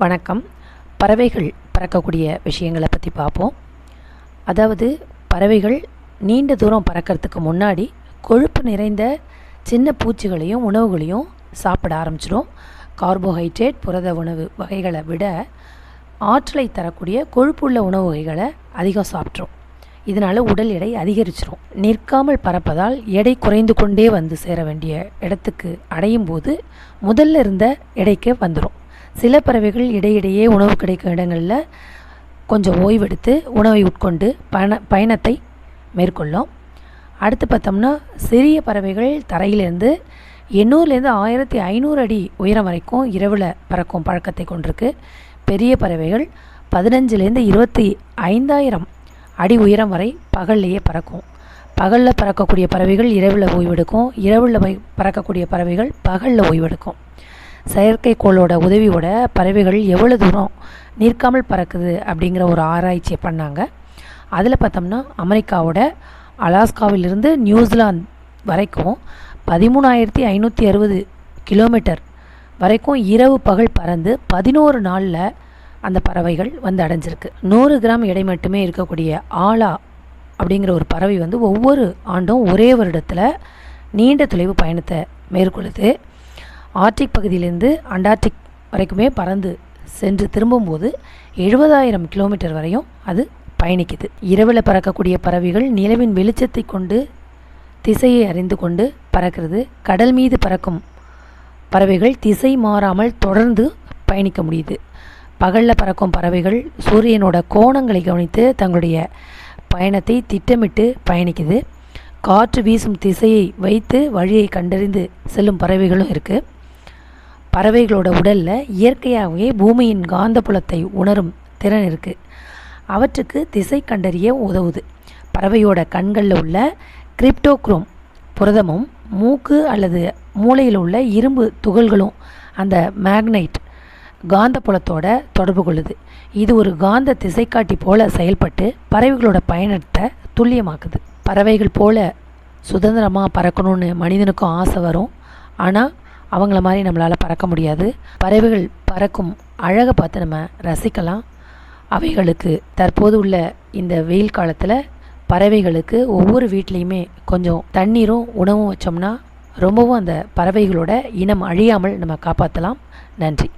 வணக்கம். பறவைகள் பறக்கக்கூடிய விஷயங்களை பற்றி பார்ப்போம் அதாவது பறவைகள் நீண்ட தூரம் பறக்கிறதுக்கு முன்னாடி கொழுப்பு நிறைந்த சின்ன பூச்சிகளையும் உணவுகளையும் சாப்பிட ஆரம்பிச்சிடும் கார்போஹைட்ரேட் புரத உணவு வகைகளை விட ஆற்றலை தரக்கூடிய கொழுப்புள்ள உணவு வகைகளை அதிகம் சாப்பிட்ரும் இதனால் உடல் எடை அதிகரிச்சிரும். நிற்காமல் பறப்பதால் எடை குறைந்து கொண்டே வந்து சேர வேண்டிய இடத்துக்கு அடையும் போது முதல்ல இருந்த எடைக்கு வந்துடும் சில பறவைகள் இடையிடையே உணவு கிடைக்கும் இடங்களில் கொஞ்சம் ஓய்வெடுத்து உணவை உட்கொண்டு பயண பயணத்தை மேற்கொள்ளும். அடுத்து பார்த்தோம்னா சிறிய பறவைகள் தரையிலேருந்து எண்ணூறுலேருந்து ஆயிரத்தி ஐநூறு அடி உயரம் வரைக்கும் இரவில் பறக்கும் பழக்கத்தை கொண்டிருக்கு. பெரிய பறவைகள் பதினஞ்சுலேருந்து இருபத்தி ஐந்தாயிரம் அடி உயரம் வரை பகல்லையே பறக்கும். பகலில் பறக்கக்கூடிய பறவைகள் இரவில் ஓய்வெடுக்கும். இரவில் பறக்கக்கூடிய பறவைகள் பகலில் ஓய்வெடுக்கும். செயற்கைக்கோளோட உதவியோட பறவைகள் எவ்வளோ தூரம் நிற்காமல் பறக்குது அப்படிங்கிற ஒரு ஆராய்ச்சியை பண்ணாங்க. அதில் பார்த்தோம்னா அமெரிக்காவோட அலாஸ்காவிலிருந்து நியூசிலாந்து வரைக்கும் பதிமூணாயிரத்தி ஐநூற்றி அறுபது கிலோமீட்டர் வரைக்கும் இரவு பகல் பறந்து பதினோரு நாளில் அந்த பறவைகள் வந்து அடைஞ்சிருக்கு. நூறு கிராம் எடை மட்டுமே இருக்கக்கூடிய ஆலா அப்படிங்கிற ஒரு பறவை வந்து ஒவ்வொரு ஆண்டும் ஒரே வருடத்தில் நீண்ட தொலைவு பயணத்தை மேற்கொள்ளுது. ஆர்டிக் பகுதியிலேருந்து அண்டார்டிக் வரைக்குமே பறந்து சென்று திரும்பும்போது எழுபதாயிரம் கிலோமீட்டர் வரையும் அது பயணிக்குது. இரவில் பறக்கக்கூடிய பறவைகள் நிலவின் வெளிச்சத்தை கொண்டு திசையை அறிந்து கொண்டு பறக்கிறது. கடல் மீது பறக்கும் பறவைகள் திசை மாறாமல் தொடர்ந்து பயணிக்க முடியுது. பகலில் பறக்கும் பறவைகள் சூரியனோட கோணங்களை கவனித்து தங்களுடைய பயணத்தை திட்டமிட்டு பயணிக்குது. காற்று வீசும் திசையை வைத்து வழியை கண்டறிந்து செல்லும் பறவைகளும் இருக்குது பறவைகளோட உடலில் இயற்கையாகவே பூமியின் காந்தப்புலத்தை உணரும் திறன் இருக்குது அவற்றுக்கு திசை கண்டறிய உதவுது. பறவையோட கண்களில் உள்ள கிரிப்டோக்ரோம் புரதமும் மூக்கு அல்லது மூளையில் உள்ள இரும்பு துகள்களும் அந்த மேக்னைட் காந்தப்புலத்தோட தொடர்பு கொள்ளுது. இது ஒரு காந்த திசைக்காட்டி போல செயல்பட்டு பறவைகளோட பயணத்தை துல்லியமாக்குது. பறவைகள் போல சுதந்திரமாக பறக்கணும்னு மனிதனுக்கும் ஆசை வரும். ஆனால் அவங்கள மாதிரி நம்மளால் பறக்க முடியாது. பறவைகள் பறக்கும் அழகை பார்த்து நம்ம ரசிக்கலாம். அவைகளுக்கு தற்போது உள்ள இந்த வெயில் காலத்தில் பறவைகளுக்கு ஒவ்வொரு வீட்லேயுமே கொஞ்சம் தண்ணீரும் உணவும் வச்சோம்னா ரொம்பவும் அந்த பறவைகளோட இனம் அழியாமல் நம்ம காப்பாற்றலாம் நன்றி.